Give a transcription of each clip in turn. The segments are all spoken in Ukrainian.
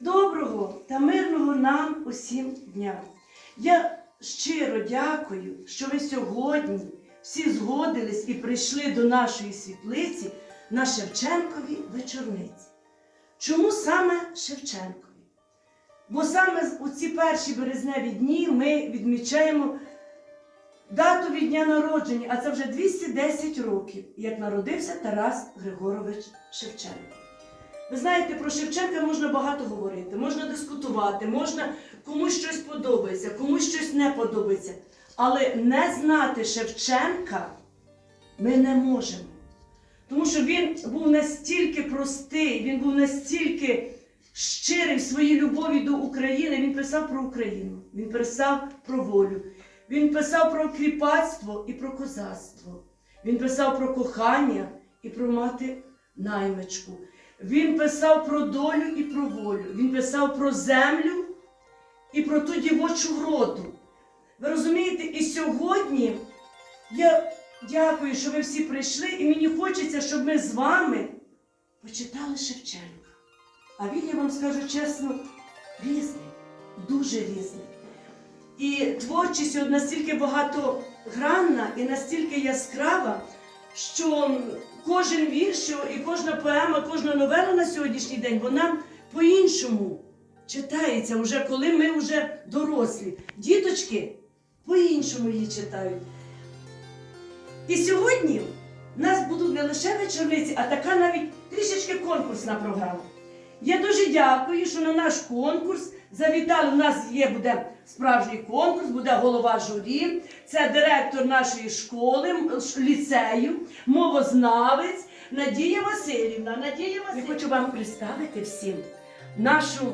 Доброго та мирного нам усім дня. Я щиро дякую, що ви сьогодні всі згодились і прийшли до нашої світлиці на Шевченкові вечорниці. Чому саме Шевченкові? Бо саме у ці перші березневі дні ми відмічаємо дату від дня народження, а це вже 210 років, як народився Тарас Григорович Шевченко. Ви знаєте, про Шевченка можна багато говорити, можна дискутувати, можна комусь щось подобається, комусь щось не подобається. Але не знати Шевченка ми не можемо. Тому що він був настільки простий, він був настільки щирий в своїй любові до України. Він писав про Україну, він писав про волю, він писав про кріпацтво і про козацтво. Він писав про кохання і про мати наймичку. Він писав про долю і про волю. Він писав про землю і про ту дівочу вроду. Ви розумієте, і сьогодні я дякую, що ви всі прийшли, і мені хочеться, щоб ми з вами почитали Шевченка. А він, я вам скажу чесно, різний, дуже різний. І творчість настільки багатогранна і настільки яскрава, що кожен вірш і кожна поема, кожна новела на сьогоднішній день, вона по-іншому читається, вже коли ми вже дорослі. Діточки по-іншому її читають. І сьогодні в нас будуть не лише вечорниці, а така навіть трішечки конкурсна програма. Я дуже дякую, що на наш конкурс завітали. У нас є буде справжній конкурс, буде голова журі, це директор нашої школи, ліцею, мовознавець Надія Васильівна. Надія Васильівна. Я хочу вам представити всім нашу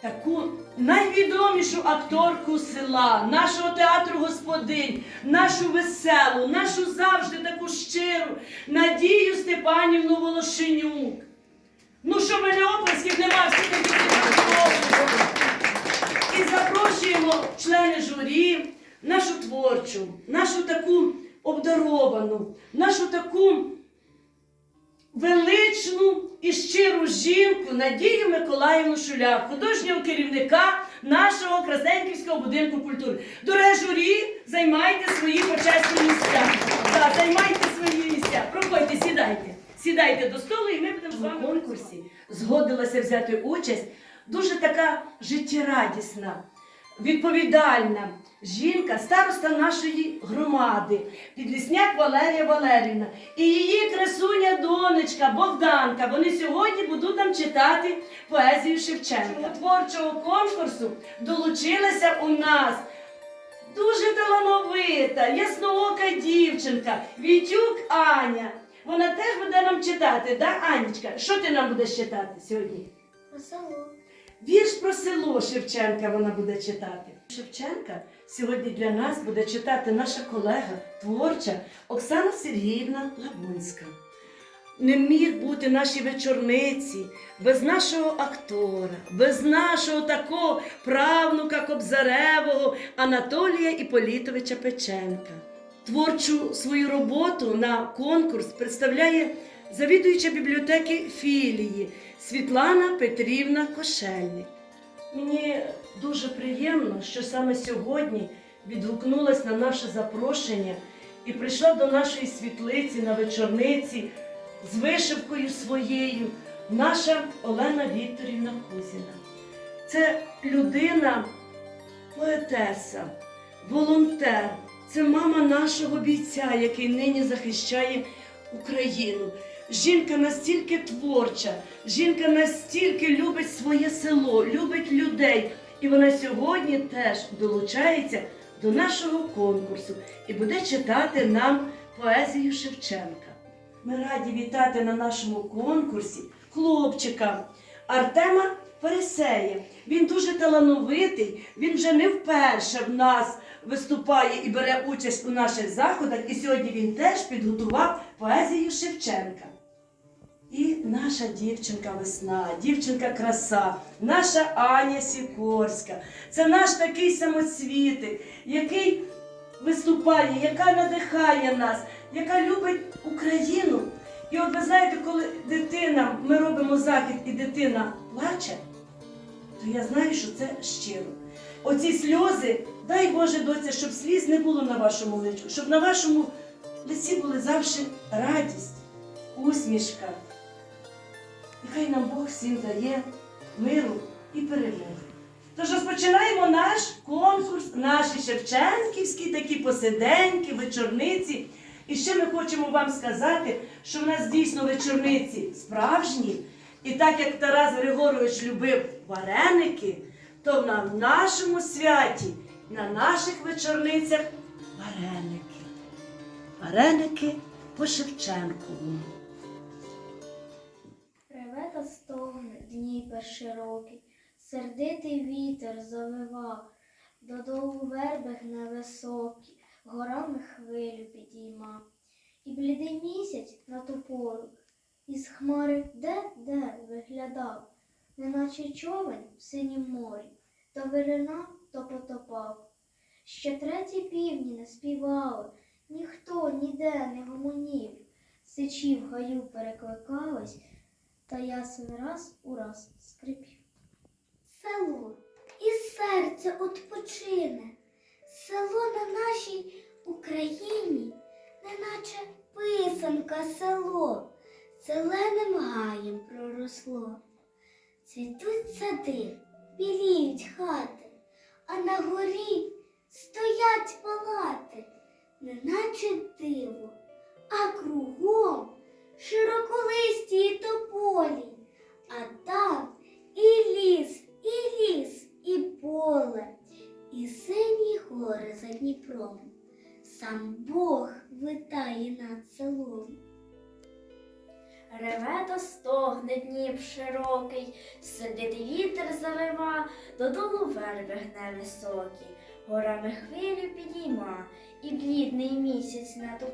таку найвідомішу акторку села, нашого театру господинь, нашу веселу, нашу завжди таку щиру Надію Степанівну Волошенюк. Ну, що в мене оплесків нема, всі такі. І запрошуємо члени журі, нашу творчу, нашу таку обдаровану, нашу таку величну і щиру жінку Надію Миколаївну Шуляк, художнього керівника нашого Красненківського будинку культури. Дороге журі, займайте свої почесні місця. Так, займайте свої місця. Проходьте, сідайте. Сідайте до столу, і ми будемо з вами в конкурсі. Згодилася взяти участь. Дуже така життєрадісна, відповідальна жінка, староста нашої громади, підлісняк Валерія Валерівна і її красуня донечка Богданка. Вони сьогодні будуть нам читати поезію Шевченка. До творчого конкурсу долучилася у нас. Дуже талановита, ясноока дівчинка, Вітюк Аня. Вона теж буде нам читати, да, Анічка? Що ти нам будеш читати сьогодні? Весело. Вірш про село Шевченка вона буде читати. Шевченка сьогодні для нас буде читати наша колега творча Оксана Сергіївна Лабунська. Не міг бути наші вечорниці без нашого актора, без нашого такого правнука Кобзаревого Анатолія Іполітовича Печенка. Творчу свою роботу на конкурс представляє завідуюча бібліотеки філії Світлана Петрівна Кошельник. Мені дуже приємно, що саме сьогодні відгукнулась на наше запрошення і прийшла до нашої світлиці на вечорниці з вишивкою своєю наша Олена Вікторівна Кузіна. Це людина, поетеса, волонтер, це мама нашого бійця, який нині захищає Україну. Жінка настільки творча, жінка настільки любить своє село, любить людей. І вона сьогодні теж долучається до нашого конкурсу і буде читати нам поезію Шевченка. Ми раді вітати на нашому конкурсі хлопчика Артема Фарисея. Він дуже талановитий, він вже не вперше в нас виступає і бере участь у наших заходах. І сьогодні він теж підготував поезію Шевченка. І наша дівчинка весна, дівчинка краса, наша Аня Сікорська. Це наш такий самоцвітик, який виступає, яка надихає нас, яка любить Україну. І от ви знаєте, коли дитина, ми робимо захід і дитина плаче, то я знаю, що це щиро. Оці сльози, дай Боже, доця, щоб сліз не було на вашому личку, щоб на вашому лиці були завжди радість, усмішка. І хай нам Бог всім дає миру і перемоги. Тож розпочинаємо наш конкурс, наші шевченківські такі посиденьки, вечорниці. І ще ми хочемо вам сказати, що в нас дійсно вечорниці справжні. І так як Тарас Григорович любив вареники, то на нашому святі, на наших вечорницях вареники. Вареники по Шевченковому. Реве та стогне Дніпер широкий, сердитий вітер завивав, додолу верби гне високі, горами хвилю підіймав. І блідий місяць на ту пору із хмари де-де виглядав, неначе човен в синім морі, то виринав, то потопав. Ще треті півні не співали, ніхто ніде не гомонів, сичі в гаю перекликались, та ясен раз у раз скрипів. Село і серце odpoczyне, село на нашій Україні, неначе писанка село, зеленим гаєм проросло. Цвітуть сади, біліють хати, а на горі стоять палати, неначе диво, а кругом стогне Дніп широкий, сидить вітер завива, додолу верби гне високі, горами хвилю підійма, і блідний місяць на ту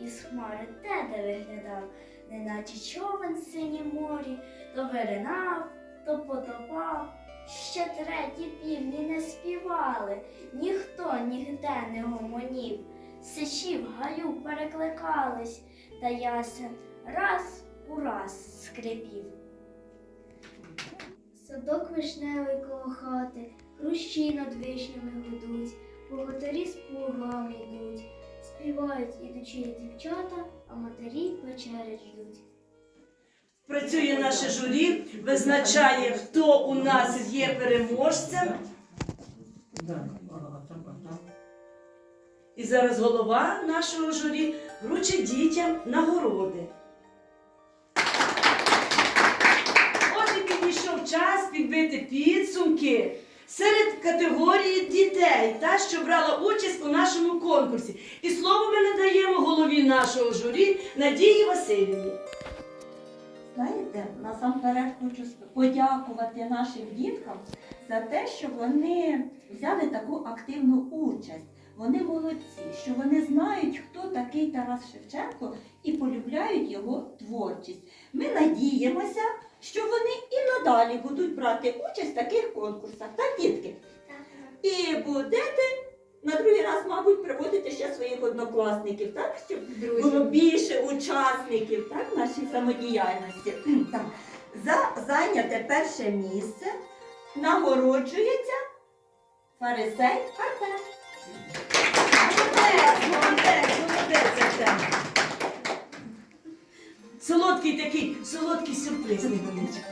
із хмари те, де виглядав, неначе човен в синім морі, то виринав, то потопав. Ще треті півні не співали, ніхто нігде не гомонів, сичі в гаю перекликались, та ясен раз у раз скрипів. Садок вишневий коло хати, хрущі над вишнями гудуть, богатирі з плугами йдуть, співають ідучі дівчата, а матері вечерять ждуть. Працює наше журі, визначає, хто у нас є переможцем. І зараз голова нашого журі вручить дітям нагороди. Підбити підсумки серед категорії дітей, та, що брала участь у нашому конкурсі. І слово ми надаємо голові нашого журі Надії Васильівні. Знаєте, насамперед хочу подякувати нашим діткам за те, що вони взяли таку активну участь. Вони молодці, що вони знають, хто такий Тарас Шевченко і полюбляють його творчість. Ми надіємося, що вони і надалі будуть брати участь в таких конкурсах, так, дітки? І будете на другий раз, мабуть, приводити ще своїх однокласників, так? Щоб було більше учасників так, в нашій самодіяльності. Так. За зайняте перше місце нагороджується фарисей Артем. Молодець, молодець, молодець. Солодкий такий, солодкий сюрприз невеличкий.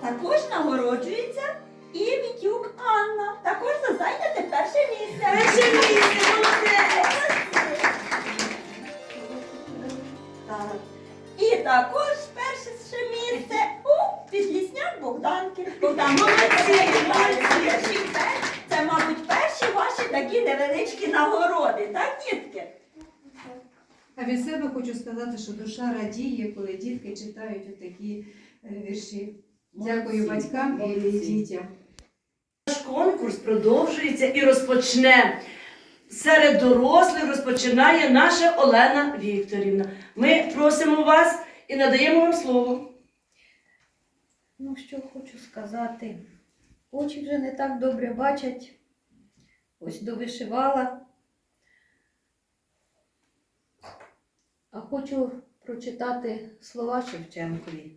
Також нагороджується і Вітюк Анна. Також за зайняте перше місце. Перше місце, молодець. Так. І також перше місце у Підлісняк Богданки. Богдан, молодці. молодці. Це, мабуть, перші ваші такі невеличкі нагороди, так, дітки? А від себе хочу сказати, що душа радіє, коли дітки читають отакі е, вірші. Дякую Молодці, батькам і дітям. Наш конкурс продовжується і розпочне. Серед дорослих розпочинає наша Олена Вікторівна. Ми просимо вас і надаємо вам слово. Ну, що хочу сказати. Очі вже не так добре бачать. Ось довишивала. А хочу прочитати слова Шевченкові.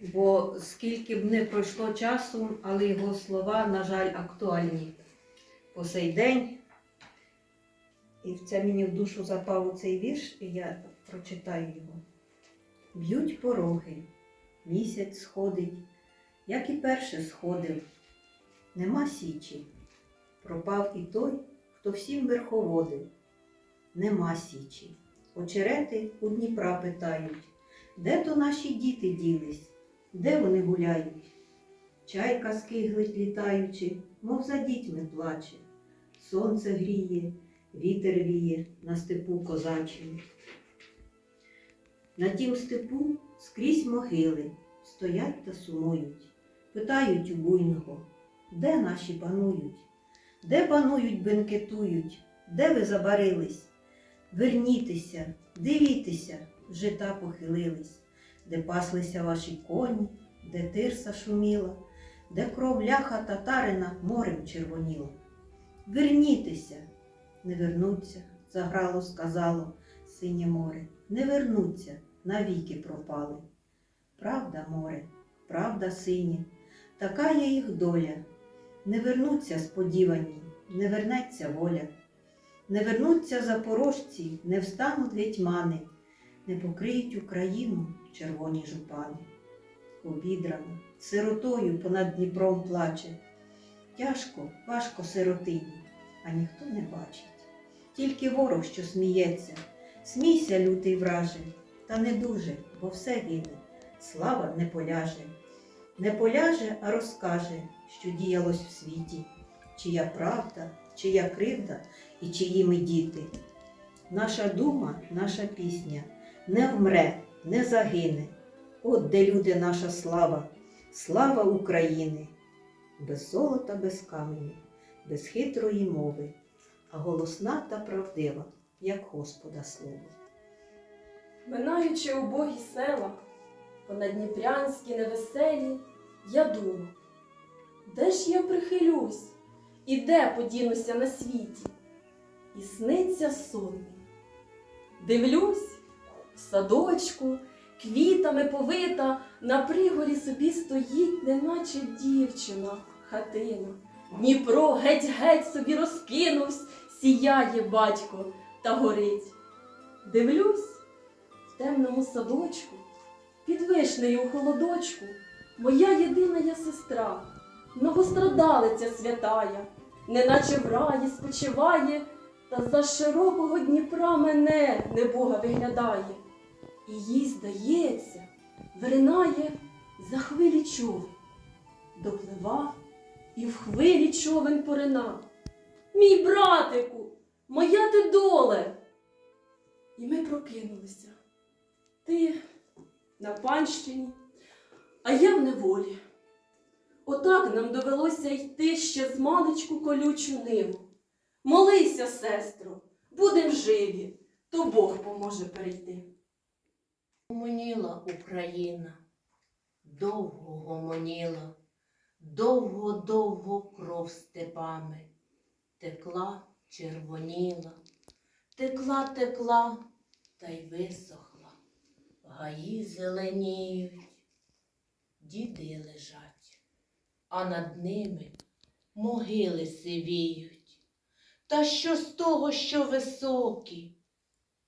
бо скільки б не пройшло часу, але його слова, на жаль, актуальні по сей день. І це мені в душу запав цей вірш, і я прочитаю його. Б'ють пороги, місяць сходить, як і перше сходив. Нема січі. Пропав і той, хто всім верховодив. Нема січі. Очерети у Дніпра питають, де то наші діти ділись, де вони гуляють? Чайка скиглить літаючи, мов за дітьми плаче. Сонце гріє, вітер віє на степу козачим. На тім степу скрізь могили стоять та сумують, питають у буйного, де наші панують, де панують, бенкетують, де ви забарились? Вернітеся, дивіться, жита похилились, де паслися ваші коні, де тирса шуміла, де кров ляха татарина морем червоніла. Вернітеся, не вернуться, заграло, сказало синє море, не вернуться, навіки пропали. Правда, море, правда, синє, така є їх доля. Не вернуться сподівані, не вернеться воля. Не вернуться запорожці, не встануть гетьмани, не покриють Україну червоні жупани. Обідрана, сиротою понад Дніпром плаче. Тяжко, важко сиротині, а ніхто не бачить. Тільки ворог, що сміється, смійся, лютий враже, та не дуже, бо все гине, слава не поляже. Не поляже, а розкаже, що діялось в світі, чия правда, чия кривда і чиї ми діти. Наша дума, наша пісня не вмре, не загине. От де люди наша слава, слава України, без золота, без каменю, без хитрої мови, а голосна та правдива, як Господа слово. Минаючи убогі села, понадніпрянські невеселі, я думав, де ж я прихилюсь і де подінуся на світі? І сниться сон. Дивлюсь, в садочку, квітами повита, на пригорі собі стоїть, неначе дівчина, хатина. Дніпро геть-геть собі розкинувсь, сіяє батько та горить. Дивлюсь, в темному садочку, під вишнею у холодочку, моя єдина я сестра, многострадалиця святая, неначе в раї спочиває, та за широкого Дніпра мене небога виглядає. І їй, здається, виринає за хвилі човен, доплива і в хвилі човен порина. Мій братику, моя ти доле! І ми прокинулися. Ти на панщині, а я в неволі. Отак нам довелося йти ще з маличку колючу ниву. Молися, сестро, будем живі, то Бог поможе перейти. Гомоніла Україна, довго гомоніла, довго-довго кров степами, текла, червоніла, текла, текла, та й висохла, гаї зеленіють, діди лежать, а над ними могили сивіють. Та що з того, що високі?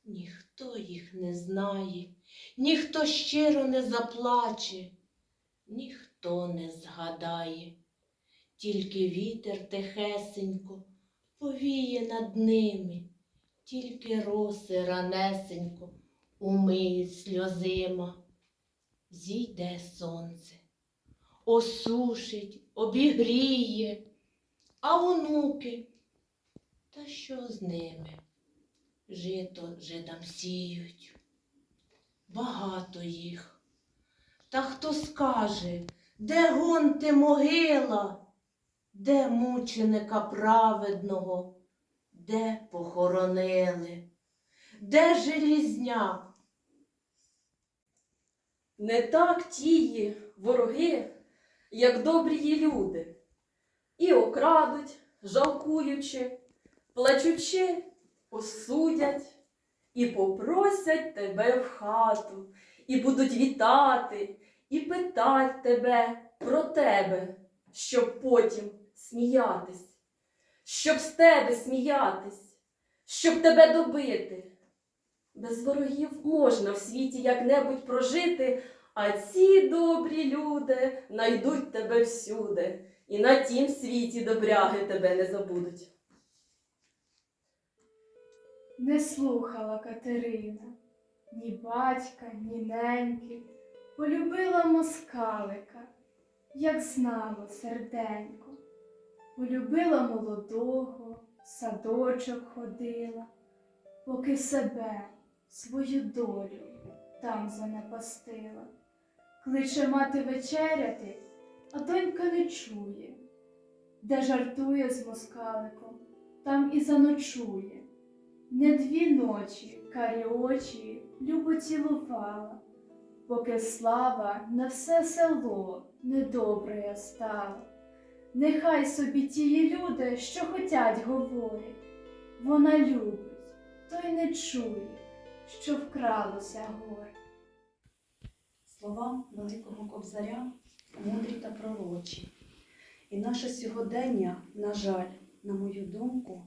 Ніхто їх не знає, ніхто щиро не заплаче, ніхто не згадає, тільки вітер тихесенько повіє над ними, тільки роси ранесенько умиють сльозима. Зійде сонце, осушить, обігріє, а онуки, та що з ними? Жито жидам сіють, багато їх. Та хто скаже, де гонти могила, де мученика праведного, де похоронили, де желізняк? Не так тії вороги, як добрі люди, і окрадуть, жалкуючи, плачучи, осудять і попросять тебе в хату, і будуть вітати, і питать тебе про тебе, щоб потім сміятись, щоб з тебе сміятись, щоб тебе добити. Без ворогів можна в світі як-небудь прожити, а ці добрі люди найдуть тебе всюди, і на тім світі добряги тебе не забудуть. Не слухала Катерина. Ні батька, ні неньки, полюбила москалика, як знало серденько, полюбила молодого, садочок ходила, поки себе, свою долю там занепастила. Кличе мати вечеряти, а донька не чує, де жартує з москаликом, там і заночує. Не дві ночі карі очі любо цілувала, поки слава на все село недобре стала. Нехай собі тії люди, що хотять, говорять. Вона любить, той не чує, що вкралося горе. Слова Великого Кобзаря мудрі та пророчі. І наше сьогодення, на жаль, на мою думку,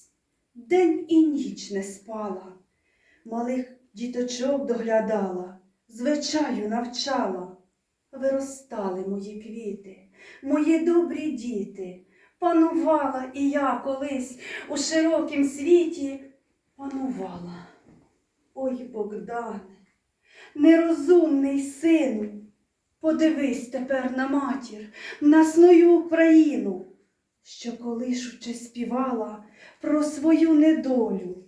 день і ніч не спала, малих діточок доглядала, звичаю навчала. Виростали мої квіти, мої добрі діти, панувала і я колись у широкім світі панувала. Ой, Богдане, нерозумний сину, подивись тепер на матір, на свою Україну, що колишучи співала про свою недолю,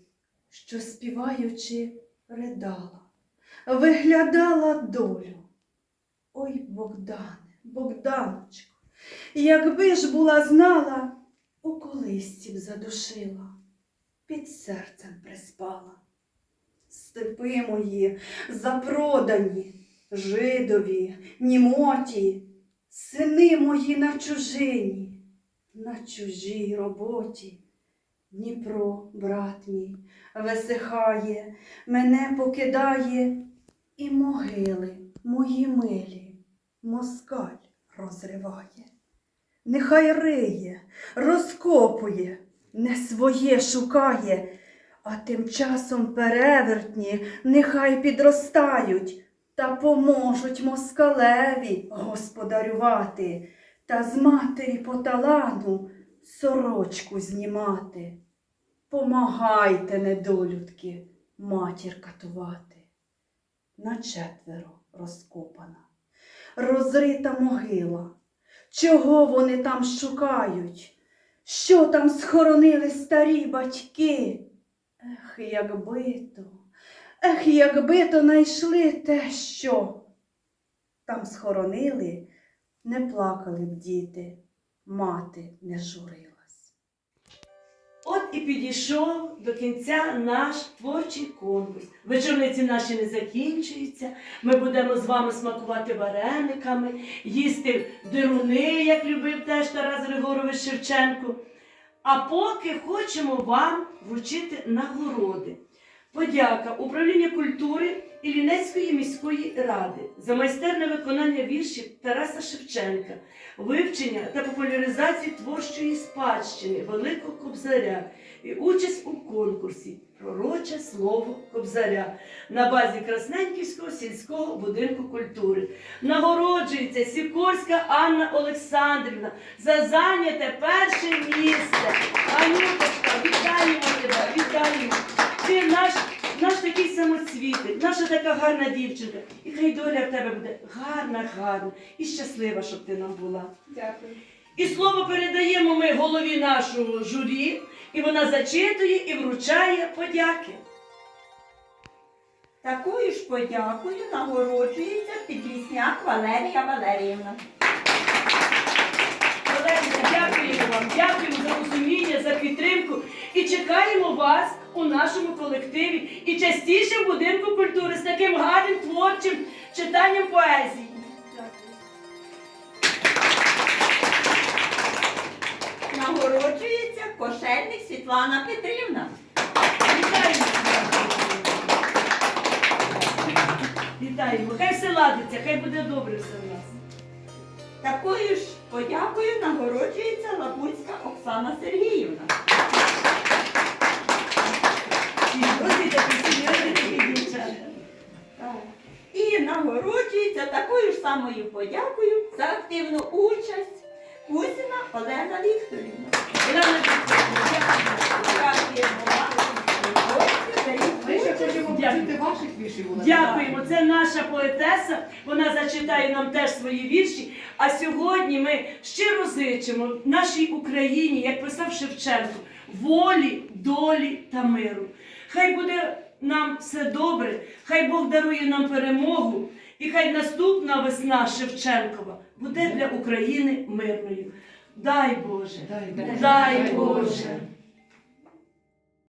що співаючи ридала, виглядала долю. Ой, Богдане, Богданочко, якби ж була знала, у колисці б задушила, під серцем приспала. Степи мої запродані, жидові, німоті, сини мої на чужині, на чужій роботі. Дніпро, брат мій, висихає, мене покидає, і могили мої милі, москаль розриває. Нехай риє, розкопує, не своє шукає. А тим часом перевертні нехай підростають та поможуть москалеві господарювати та з матері по талану сорочку знімати. Помагайте, недолюдки, матір катувати. На четверо розкопана, розрита могила. Чого вони там шукають? Що там схоронили старі батьки? Ех, якби то, ех, якби то найшли те, що там схоронили, не плакали б діти, мати не журилась. От і підійшов до кінця наш творчий конкурс. Вечорниці наші не закінчуються. Ми будемо з вами смакувати варениками, їсти дируни, як любив теж Тарас Григорович Шевченко. А поки хочемо вам вручити нагороди. Подяка управління культури Іллінецької міської ради за майстерне виконання віршів Тараса Шевченка, вивчення та популяризацію творчої спадщини Великого Кобзаря і участь у конкурсі Пророче слово Кобзаря на базі Красненківського сільського будинку культури. Нагороджується Сікорська Анна Олександрівна за зайняте перше місце. Анюточка, вітаємо тебе, вітаємо. Ти наш, наш такий самоцвітик, наша така гарна дівчинка. І хай доля в тебе буде гарна, гарна і щаслива, щоб ти нам була. Дякую. І слово передаємо ми голові нашого журі, і вона зачитує і вручає подяки. Такою ж подякою нагороджується Підлісняк Валерія Валеріївна. Олеся, дякуємо вам, дякуємо за розуміння, за підтримку і чекаємо вас у нашому колективі і частіше в будинку культури з таким гарним творчим читанням поезії. Нагороджується кошельник Світлана Петрівна. Вітаємо! Вітаємо! Хай все ладиться, хай буде добре все в нас. Такою ж подякою нагороджується Лапуцька Оксана Сергіївна. Серйозні такі, такі дівчата. І нагороджується такою ж самою подякою за активну участь Кузіна Олена Вікторівна. Дякуємо. Це наша поетеса. Вона зачитає нам теж свої вірші. А сьогодні ми щиро зичимо нашій Україні, як писав Шевченко, волі, долі та миру. Хай буде нам все добре, хай Бог дарує нам перемогу, і хай наступна весна Шевченкова буде для України мирною. Дай Боже, Дай Боже. дай Боже.